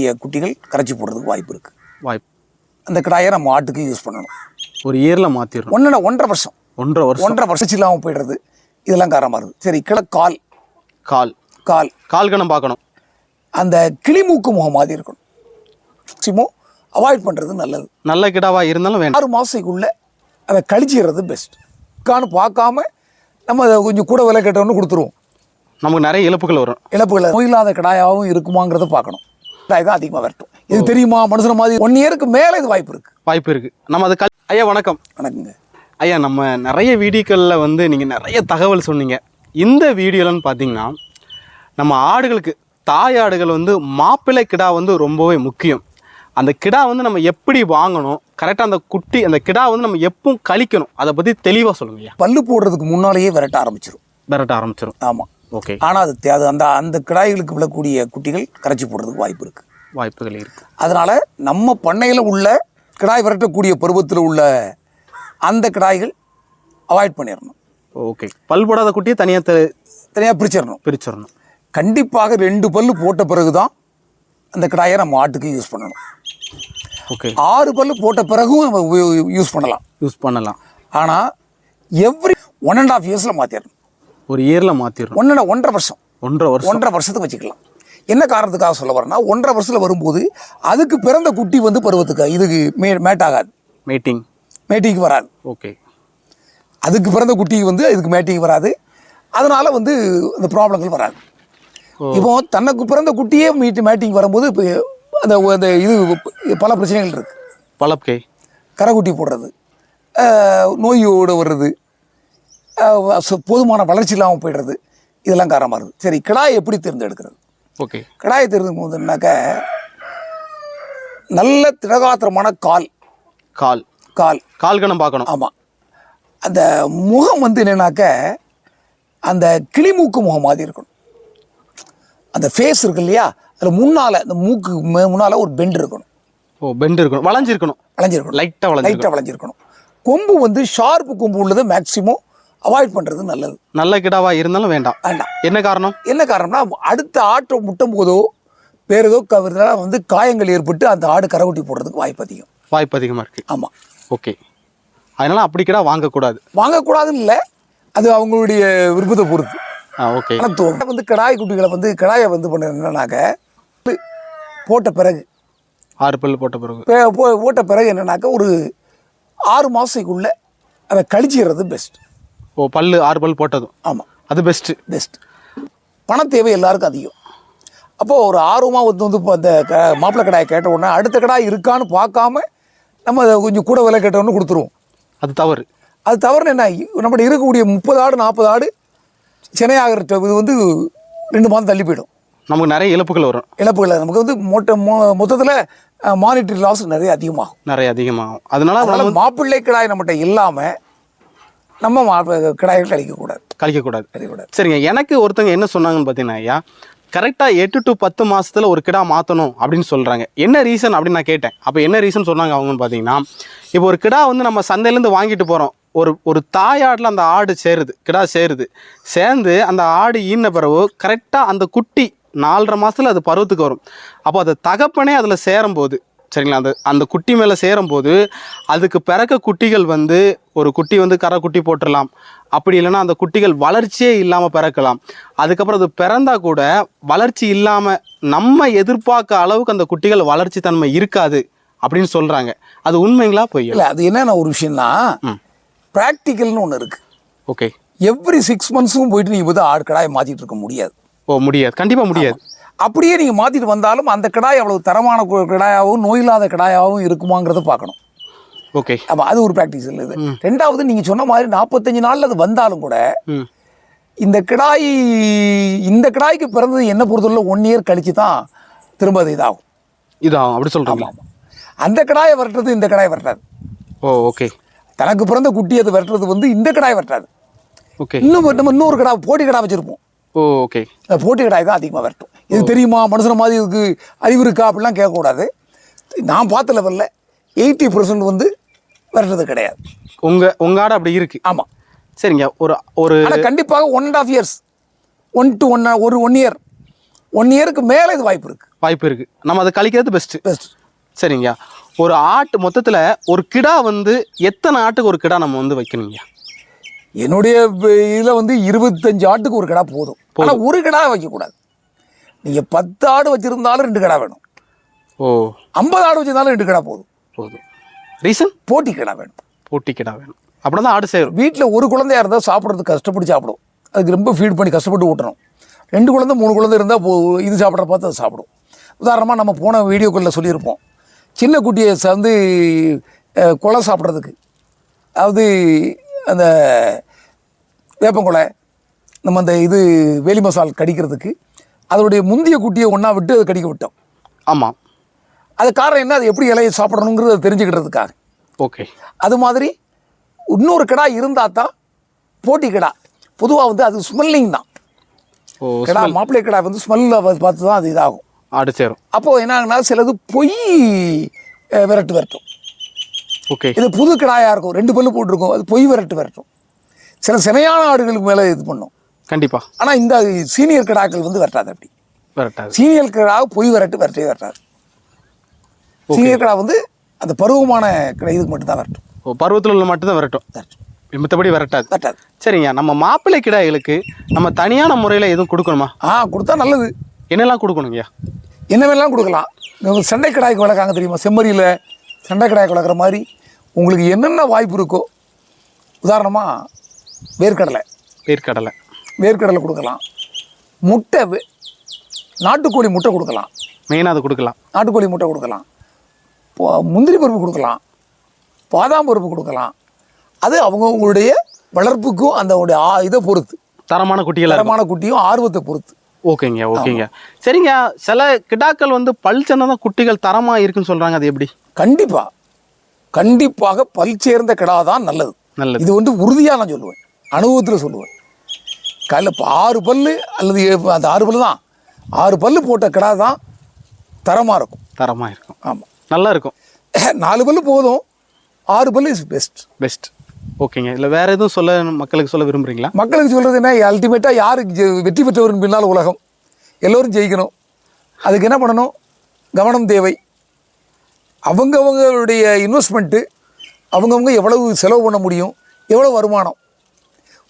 குட்டிகள் கரைச்சி போடுறதுக்கு வாய்ப்பு இருக்கு. வாய்ப்பு. அந்த கிடாயை நம்ம ஆட்டுக்கு யூஸ் பண்ணணும். ஒரு இயரில் மாற்றிடணும் ஒன்றரை ஒன்றரை வருஷம். ஒன்றரை வருஷம். ஒன்றரை வருஷம் இல்லாமல் போயிடுறது. இதெல்லாம் காரணமாக இருக்குது சரி கிளை கால். கால். கால். கால் கணம் பார்க்கணும். அந்த கிளிமூக்கு முகம் மாதிரி இருக்கணும். மேக்சிமம் அவாய்ட் பண்ணுறது நல்லது. நல்ல கிடாவா இருந்தாலும் வேண்டாம். ஆறு மாதத்துக்குள்ளே அதை கழிச்சிடுறது பெஸ்ட் கான்னு பார்க்காம நம்ம அதை கொஞ்சம் கூட விலை கேட்டவொன்னு கொடுத்துருவோம். நமக்கு நிறைய இழப்புகள் வரும். இழப்புகளை நோயில்லாத கிடாயாவும் இருக்குமாங்கிறத பார்க்கணும். தான் அதிகமாக வரட்டும். இது தெரியுமா? மனுஷன மாதிரி ஒன் இயருக்கு மேலே இது வாய்ப்பு இருக்குது வாய்ப்பு இருக்கு. நம்ம அது கல் ஐயா வணக்கம். வணக்கங்க. ஐயா நம்ம நிறைய வீடியோக்களில் வந்து நீங்கள் நிறைய தகவல் சொன்னீங்க. இந்த வீடியோலன்னு பார்த்தீங்கன்னா நம்ம ஆடுகளுக்கு தாய் ஆடுகள் வந்து மாப்பிள்ளை கிடா வந்து ரொம்பவே முக்கியம். அந்த கிடா வந்து நம்ம எப்படி வாங்கணும்? கரெக்டாக அந்த குட்டி அந்த கிடா வந்து நம்ம எப்பவும் கழிக்கணும்? அதை பற்றி தெளிவாக சொல்லுங்க ஐயா. பல்லு போடுறதுக்கு முன்னாலேயே விரட்ட ஆரம்பிச்சிடும் விரட்ட ஆரம்பிச்சிடும் ஆமாம் ஓகே. ஆனால் அது தே- அது அந்த அந்த கிடாய்களுக்கு விழக்கூடிய குட்டிகள் கரைச்சி போடுறதுக்கு வாய்ப்பு இருக்குது வாய்ப்புகள் இருக்கு. அதனால் நம்ம பண்ணையில் உள்ள கிடாய் விரட்டக்கூடிய பருவத்தில் உள்ள அந்த கிடாய்கள் அவாய்ட் பண்ணிடணும் ஓகே. பல் போடாத குட்டியை தனியாக தனியாக பிரிச்சிடணும் பிரிச்சிடணும் கண்டிப்பாக ரெண்டு பல்லு போட்ட பிறகு தான் அந்த கிடாயை நம்ம ஆட்டுக்கு யூஸ் பண்ணணும். ஓகே. ஆறு பல்லு போட்ட பிறகும் நம்ம யூஸ் பண்ணலாம். யூஸ் பண்ணலாம். ஆனால் எவ்ரி ஒன் அண்ட் ஆஃப் இயர்ஸில் மாற்றிடணும் ஒரு இயரில் மாற்றிடணும் ஒன்றரை ஒன்றரை வருஷம். ஒன்றரை வருஷம். ஒன்றரை வருஷத்துக்கு வச்சுக்கலாம். என்ன காரணத்துக்காக சொல்ல வரேன்னா ஒன்றரை வருஷத்தில் வரும்போது அதுக்கு பிறந்த குட்டி வந்து பருவத்துக்கு இதுக்கு மே மேட்டாகாது மீட்டிங் மேட்டிக்கு வராது. ஓகே அதுக்கு பிறந்த குட்டி வந்து இதுக்கு மேட்டிங் வராது. அதனால வந்து அந்த ப்ராப்ளங்கள் வராது. இப்போ தனக்கு பிறந்த குட்டியே மீட்டு மேட்டிங் வரும்போது இப்போ அந்த அந்த இது பல பிரச்சனைகள் இருக்கு. பழப்கை கரைக்குட்டி போடுறது. நோயோடு வர்றது. போதுமான வளர்ச்சி இல்லாமல் போயிடுறது. இதெல்லாம் காரணமாக இருக்குது சரி கிடாய் எப்படி தேர்ந்தெடுக்கிறது? ஓகே. கிடாயை தேர்ந்தெடுக்கும் போதுனாக்க நல்ல திடகாத்திரமான கால். கால். கால். கால் கணம் பார்க்கணும். ஆமாம் அந்த முகம் வந்து என்னன்னாக்க அந்த கிளிமூக்கு முகம் மாதிரி இருக்கணும். அந்த ஃபேஸ் இருக்கு இல்லையா? அதில் முன்னால் அந்த மூக்கு முன்னால ஒரு பெண்ட் இருக்கணும். ஓ பெண்ட் இருக்கணும். வளைஞ்சிருக்கணும். வளைஞ்சிருக்கணும். லைட்டாக வளைஞ்சிருக்கணும். லைட்டாக வளைஞ்சிருக்கணும். கொம்பு வந்து ஷார்ப்பு கொம்பு உள்ளதை மேக்ஸிமம் அவாய்ட் பண்ணுறது நல்லது. நல்ல கிடாவா இருந்தாலும் வேண்டாம். வேண்டாம். என்ன காரணம்? என்ன காரணம்னா அடுத்த ஆட்டை முட்டும் போதோ வேறு ஏதோ கவர்னால வந்து காயங்கள் ஏற்பட்டு அந்த ஆடு கரைக்குட்டி போடுறதுக்கு வாய்ப்பு அதிகம். வாய்ப்பு அதிகமாக இருக்கு. ஆமாம் ஓகே. அதனால அப்படி கிடா வாங்கக்கூடாது. வாங்கக்கூடாதுன்னு இல்லை. அது அவங்களுடைய விருப்பத்தை பொறுத்து. ஆ ஓகே. ஆனால் வந்து கிடாய் குட்டிகளை வந்து கிடாயை வந்து பண்ண என்னன்னாக்க போட்ட பிறகு. ஆறு பல் போட்ட பிறகு. போட்ட பிறகு என்னன்னாக்க ஒரு ஆறு மாதத்துக்குள்ளே அதை கழிச்சிடுறது பெஸ்ட் ஓ பல்லு ஆறு பல் போட்டதும். ஆமாம் அது பெஸ்ட்டு பெஸ்ட் பண தேவை எல்லாருக்கும் அதிகம். அப்போது ஒரு ஆர்வமாக வந்து வந்து இப்போ அந்த க மாப்பிள்ளை கடாயை கேட்ட உடனே அடுத்த கடாய் இருக்கான்னு பார்க்காம நம்ம அதை கொஞ்சம் கூட விலை கேட்டவொன்னு கொடுத்துருவோம். அது தவறு. அது தவிர என்ன நம்மகிட்ட இருக்கக்கூடிய முப்பது ஆடு நாற்பது ஆடு சென்னையாகிற இது வந்து ரெண்டு மாதம் தள்ளி போயிடும். நமக்கு நிறைய இழப்புகள் வரும். இழப்புகளை நமக்கு வந்து மொத்த மொ- மொத்தத்தில் மானிட்டரி லாஸ் நிறைய அதிகமாகும். நிறைய அதிகமாகும். அதனால அதனால் மாப்பிள்ளை கிடாய் நம்மகிட்ட இல்லாமல் நம்ம மா கிடாய்கள் கழிக்கக்கூடாது கழிக்கக்கூடாது. கழிக்கக்கூடாது. சரிங்க எனக்கு ஒருத்தங்க என்ன சொன்னாங்கன்னு பார்த்தீங்கன்னா ஐயா கரெக்டாக எட்டு டு பத்து மாசத்துல ஒரு கிடா மாற்றணும் அப்படின்னு சொல்கிறாங்க என்ன ரீசன் அப்படின்னு நான் கேட்டேன். அப்போ என்ன ரீசன் சொன்னாங்க அவங்கன்னு பார்த்தீங்கன்னா இப்போ ஒரு கிடா வந்து நம்ம சந்தையிலேருந்து வாங்கிட்டு போகிறோம் ஒரு ஒரு தாயாட்டில் அந்த ஆடு சேருது கிடா சேருது. சேர்ந்து அந்த ஆடு ஈன பிறகு கரெக்டாக அந்த குட்டி நாலரை மாசத்துல அது பருவத்துக்கு வரும். அப்போ அது தகப்பனே அதில் சேரும்போது சரிங்களா? அந்த அந்த குட்டி மேலே சேரும்போது அதுக்கு பிறக்க குட்டிகள் வந்து ஒரு குட்டி வந்து கரை குட்டி போட்டுடலாம் அப்படி இல்லைன்னா அந்த குட்டிகள் வளர்ச்சியே இல்லாமல் பிறக்கலாம். அதுக்கப்புறம் அது பிறந்தா கூட வளர்ச்சி இல்லாமல் நம்ம எதிர்பார்க்க அளவுக்கு அந்த குட்டிகள் வளர்ச்சி தன்மை இருக்காது அப்படின்னு சொல்கிறாங்க அது உண்மைங்களா பொய்யா? இல்லை அது என்னென்ன ஒரு விஷயம்னா. ப்ராக்டிக்கல்னு ஒன்று இருக்குது ஓகே. எவ்ரி சிக்ஸ் மந்த்ஸும் போயிட்டு நீங்கள் வந்து ஆடு கடாயை மாற்றிட்டு இருக்க முடியாது. ஓ முடியாது. கண்டிப்பாக முடியாது. அப்படியே நீங்கள் மாற்றிட்டு வந்தாலும் அந்த கிடாய் அவ்வளவு தரமான கிடாயாகவும் நோயில்லாத கிடாயாகவும் இருக்குமாங்கிறத பார்க்கணும். ஓகே. ஆமாம் அது ஒரு ப்ராக்டிஸ் இல்லை இது. ரெண்டாவது நீங்கள் சொன்ன மாதிரி நாற்பத்தஞ்சு நாளில் அது வந்தாலும் கூட இந்த கிடாய் இந்த கிடாய்க்கு பிறந்தது என்ன பொறுத்தவரை ஒன் இயர் கழிச்சு தான் திரும்ப அது இதாகும். இதான் அப்படி சொல்கிறீங்களா ஆமாம் அந்த கிடாயை விரட்டுறது இந்த கிடாயை விரட்டாது. ஓ ஓகே. தனக்கு பிறந்த குட்டி அது விரட்டுறது வந்து இந்த கிடாய் விரட்டாது. ஓகே. இன்னும் நம்ம இன்னொரு கடா போட்டி கடா வச்சுருப்போம். ஓ ஓகே. போட்டி கடாய் தான் அதிகமாக விரட்டும். இது தெரியுமா? மனுஷன மாதிரி இதுக்கு அறிவு இருக்கா? அப்படிலாம் கேட்கக்கூடாது. நான் பார்த்த லெவலில் எயிட்டி பர்சன்ட் வந்து விரட்டுறது கிடையாது. உங்கள் உங்கள் ஆடு அப்படி இருக்கு. ஆமாம் சரிங்க. ஒரு ஒரு கண்டிப்பாக one and half years one to one ஒரு ஒன் இயர் ஒன் இயருக்கு மேலே இது வாய்ப்பு இருக்குது வாய்ப்பு இருக்கு. நம்ம அதை கழிக்கிறது பெஸ்ட் பெஸ்ட் சரிங்கய்யா ஒரு ஆட்டு மொத்தத்துல ஒரு கிடா வந்து எத்தனை ஆட்டுக்கு ஒரு கிடா நம்ம வந்து வைக்கணுங்கய்யா என்னுடைய இதில் வந்து இருபத்தஞ்சு ஆட்டுக்கு ஒரு கிடா போதும். ஆனால் ஒரு கிடா வைக்கக்கூடாது. நீங்கள் பத்து ஆடு வச்சுருந்தாலும் ரெண்டு கிடா வேணும். ஓ. ஐம்பது ஆடு வச்சிருந்தாலும் ரெண்டு கிடா போதும். போதும். ரீசன்? போட்டி கிடா வேணும். போட்டி கிடா வேணும். அப்படின்னா தான் ஆடு சேரும். வீட்டில் ஒரு குழந்தையா இருந்தால் சாப்பிட்றதுக்கு கஷ்டப்பட்டு சாப்பிடும். அதுக்கு ரொம்ப ஃபீட் பண்ணி கஷ்டப்பட்டு ஊட்டணும். ரெண்டு குழந்தை மூணு குழந்தை இருந்தால் போ இது சாப்பிட்ற பார்த்து அது சாப்பிடும். உதாரணமாக நம்ம போன வீடியோக்களில் சொல்லியிருப்போம். சின்ன குட்டியை அஹ், கொலை சாப்பிட்றதுக்கு. அதாவது அந்த வேப்பங்கொலை நம்ம அந்த இது வேலி மசால் கடிக்கிறதுக்கு அதனுடைய முந்திய குட்டியை ஒன்றா விட்டு அதை கடிக்க விட்டோம். ஆமா. அது காரணம் என்ன? அது எப்படி இலையை சாப்பிடணுங்கிறத தெரிஞ்சுக்கிட்டதுக்காக ஓகே. அது மாதிரி இன்னொரு கிடா இருந்தால் தான் போட்டி கிடா. பொதுவாக வந்து அது ஸ்மெல்லிங் தான். கிடா மாப்பிள்ளை கிடா வந்து ஸ்மெல்ல பார்த்து தான் அது இதாகும். ஆடு சேரும். அப்போது என்ன ஆகுனா சிலது பொய் விரட்டு விரட்டும். ஓகே. இது புது கிடாயாக இருக்கும். ரெண்டு பல்லு போட்டிருக்கும். அது பொய் விரட்டு விரட்டும். சில சினையான ஆடுகளுக்கு மேலே இது பண்ணும். கண்டிப்பா. ஆனால் இந்த சீனியர் கிடாக்கள் வந்து விரட்டாது அப்படி. விரட்டாது. சீனியர் கிடா பொய் விரட்டு விரட்டவே விரட்டாது. சீனியர் கிடா வந்து அந்த பருவமான கிடா இதுக்கு மட்டும்தான் விரட்டும். ஓ பருவத்தில் உள்ள மட்டும்தான் விரட்டும். மித்தபடி விரட்டாது. விரட்டாது. சரிங்க நம்ம மாப்பிள்ளை கிடாய்களுக்கு நம்ம தனியான முறையில் எதுவும் கொடுக்கணுமா? ஆ கொடுத்தா நல்லது. என்னெல்லாம் கொடுக்கணுங்கய்யா? என்ன வேணாலும் கொடுக்கலாம்? நம்ம சண்டை கடாய்க்கு வளர்க்காங்க தெரியுமா? செம்மறியில் சண்டை கடாய்க்கு வளர்க்குற மாதிரி. உங்களுக்கு என்னென்ன வாய்ப்பு இருக்கோ உதாரணமாக வேர்க்கடலை. வேர்க்கடலை. வேர்க்கடலை கொடுக்கலாம். முட்டை நாட்டுக்கோழி முட்டை கொடுக்கலாம். மெயினாக அதை கொடுக்கலாம். நாட்டுக்கோழி முட்டை கொடுக்கலாம். முந்திரி பருப்பு கொடுக்கலாம். பாதாம் பருப்பு கொடுக்கலாம். அது அவங்கவுங்களுடைய வளர்ப்புக்கும் அந்த இதை பொறுத்து. தரமான இருக்கும். தரமான குட்டியும் ஆர்வத்தை பொறுத்து. ஓகேங்க ஓகேங்க. சரிங்க சில கிடாக்கள் வந்து பல் தான் குட்டிகள் தரமாக இருக்குன்னு சொல்கிறாங்க அது எப்படி? கண்டிப்பாக கண்டிப்பாக பல் சேர்ந்த கிடா தான் நல்லது. நல்லது. இது வந்து உறுதியாக நான் சொல்லுவேன். அனுபவத்தில் சொல்லுவேன். இப்போ ஆறு பல்லு அல்லது அந்த ஆறு பல்லு தான். ஆறு பல்லு போட்ட கிடா தான் தரமாக இருக்கும். தரமாக இருக்கும். ஆமாம் நல்லா இருக்கும். நாலு பல்லு போதும். ஆறு பல்லு இஸ் பெஸ்ட் பெஸ்ட் ஓகேங்க இல்லை வேற எதுவும் சொல்ல மக்களுக்கு சொல்ல விரும்புறீங்களா? மக்களுக்கு சொல்கிறது என்ன? அல்டிமேட்டாக ஜெ- வெற்றி பெற்றவரின் பின்னால் உலகம். எல்லோரும் ஜெயிக்கணும். அதுக்கு என்ன பண்ணணும்? கவனம் தேவை. அவங்கவங்களுடைய இன்வெஸ்ட்மெண்ட்டு அவங்கவங்க எவ்வளவு செலவு பண்ண முடியும்? எவ்வளோ வருமானம்?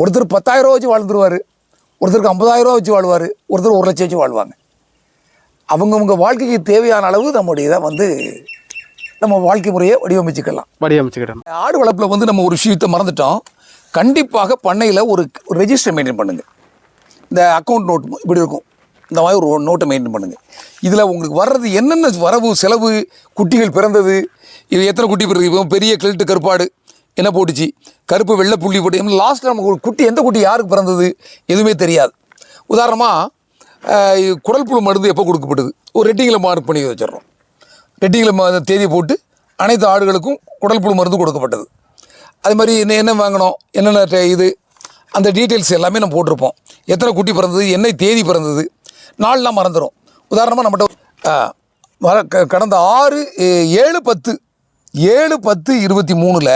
ஒருத்தர் பத்தாயிரரூவா வச்சு வாழ்ந்துருவார். ஒருத்தருக்கு ஐம்பதாயிரரூவா வச்சு வாழ்வார். ஒருத்தர் ஒரு லட்சம் வச்சு வாழ்வாங்க. அவங்கவுங்க வாழ்க்கைக்கு தேவையான அளவு நம்முடைய இதை வந்து நம்ம வாழ்க்கை முறையை வடிவமைச்சுக்கலாம். வடிவமைச்சுக்கிட்டேன் ஆடு வளர்ப்பில் வந்து நம்ம ஒரு விஷயத்தை மறந்துட்டோம். கண்டிப்பாக பண்ணையில் ஒரு ரெஜிஸ்டர் மெயின்டைன் பண்ணுங்கள் இந்த அக்கௌண்ட் நோட் இப்படி இருக்கும். இந்த மாதிரி ஒரு நோட்டை மெயின்டைன் பண்ணுங்கள் இதில் உங்களுக்கு வர்றது என்னென்ன வரவு செலவு குட்டிகள் பிறந்தது இது எத்தனை குட்டி பிறகு இப்போ பெரிய கிழட்டு கருப்பாடு. என்ன போட்டுச்சு? கருப்பு வெள்ளை புள்ளி போட்டு லாஸ்ட்டில் நமக்கு ஒரு குட்டி எந்த குட்டி யாருக்கு பிறந்தது? எதுவுமே தெரியாது. உதாரணமாக குடல் புழு மருந்து எப்போ கொடுக்கப்பட்டது? ஒரு ரெட்டிங்கில் மார்க் பண்ணி வச்சிடுறோம். ரெட்டிங்கில் தேதி போட்டு அனைத்து ஆடுகளுக்கும் குடல் புழு மருந்து கொடுக்கப்பட்டது. அது மாதிரி என்ன என்ன வாங்கணும்? என்னென்ன இது? அந்த டீட்டெயில்ஸ் எல்லாமே நம்ம போட்டிருப்போம். எத்தனை குட்டி பிறந்தது? என்ன தேதி பிறந்தது? நாள்லாம் மறந்துடும் உதாரணமாக நம்மகிட்ட வர க கடந்த ஆறு ஏழு பத்து ஏழு பத்து இருபத்தி மூணில்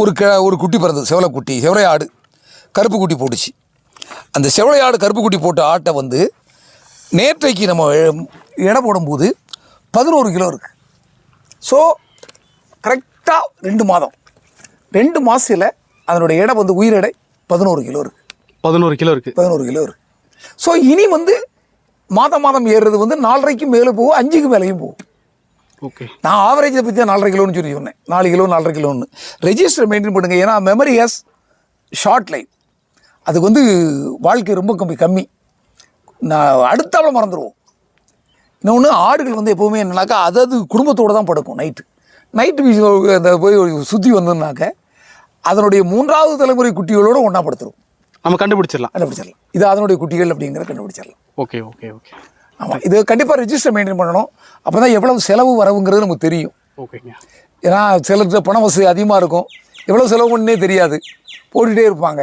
ஒரு க ஒரு குட்டி பிறந்தது செவலை குட்டி செவலை ஆடு கருப்பு குட்டி போட்டுச்சு. அந்த செவலை ஆடு கருப்பு குட்டி போட்ட ஆட்டை வந்து நேற்றைக்கு நம்ம எடை போடும்போது பதினோரு கிலோ இருக்குது ஸோ கரெக்டாக ரெண்டு மாதம். ரெண்டு மாதத்தில் அதனுடைய எடை வந்து உயிர் எடை பதினோரு கிலோ இருக்குது பதினோரு கிலோ இருக்கு. பதினோரு கிலோ இருக்குது ஸோ இனி வந்து மாதம் மாதம் ஏறுறது வந்து நாலரைக்கு மேலே போகும் அஞ்சுக்கு மேலேயும் போகும். ஓகே நான் ஆவரேஜை பற்றி நாலரை கிலோன்னு சொல்லி சொன்னேன். நாலு கிலோ நாலரை கிலோன்னு. ரெஜிஸ்டர் மெயின்டைன் பண்ணுங்க. ஏன்னா மெமரி ஹேஸ் ஷார்ட் லைன் அதுக்கு வந்து வாழ்க்கை ரொம்ப கம்மி கம்மி. நான் அடுத்தாப்புல மறந்துடுவோம் இன்னொன்று ஆடுகள் வந்து எப்போவுமே என்னன்னாக்கா அது அது குடும்பத்தோடு தான் படுக்கும் நைட்டு நைட்டு அந்த போய் சுற்றி வந்ததுனாக்க அதனுடைய மூன்றாவது தலைமுறை குட்டிகளோடு ஒன்றா படுத்துரும். நம்ம கண்டுபிடிச்சிடலாம். கண்டுபிடிச்சிடலாம். இது அதனுடைய குட்டிகள் அப்படிங்கிற கண்டுபிடிச்சிடலாம். ஓகே ஓகே ஓகே ஆமாம் இது கண்டிப்பாக ரெஜிஸ்டர் மெயின்டைன் பண்ணணும். அப்போ தான் எவ்வளவு செலவு வரவுங்கிறது நமக்கு தெரியும். ஓகேங்க. ஏன்னா சிலருக்கு பண வசதி அதிகமாக இருக்கும். எவ்வளோ செலவு பண்ணே தெரியாது. போட்டுகிட்டே இருப்பாங்க.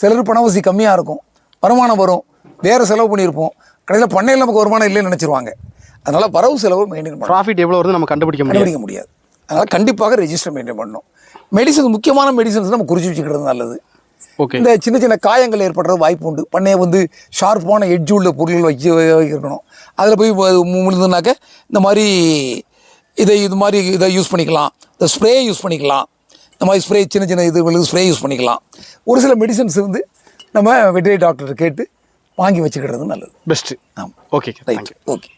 சிலர் பண வசதி கம்மியாக இருக்கும். வருமானம் வரும். வேறு செலவு பண்ணியிருப்போம். கடைசியில் பண்ணையில் நமக்கு வருமானம் இல்லைன்னு நினச்சிருவாங்க. அதனால் வரவு செலவு மெயின்டைன் பண்ணணும். ப்ராஃபிட் எவ்வளோ வருது நம்ம கண்டுபிடிக்க கண்டுபிடிக்க முடியாது. அதனால் கண்டிப்பாக ரெஜிஸ்டர் மெயின்டைன் பண்ணணும். மெடிசன் முக்கியமான மெடிசன்ஸ் நம்ம குறித்து வச்சுக்கிறது நல்லது. இந்த சின்ன சின்ன காயங்கள் ஏற்படுறது வாய்ப்பு உண்டு. பண்ணையை வந்து ஷார்ப்பான எட்ஜ் உள்ள பொருள்கள் வச்சு இருக்கணும் அதில் போய் முழுதுனாக்க இந்த மாதிரி இதை இது மாதிரி இதை யூஸ் பண்ணிக்கலாம். இந்த ஸ்ப்ரே யூஸ் பண்ணிக்கலாம். இந்த மாதிரி ஸ்ப்ரே சின்ன சின்ன இதுகளுக்கு ஸ்ப்ரே யூஸ் பண்ணிக்கலாம். ஒரு சில மெடிசன்ஸ் வந்து நம்ம வெட்டரி டாக்டர் கேட்டு வாங்கி வச்சுக்கிறது நல்லது. பெஸ்ட்டு ஆமாம் ஓகே ரைட் ஓகே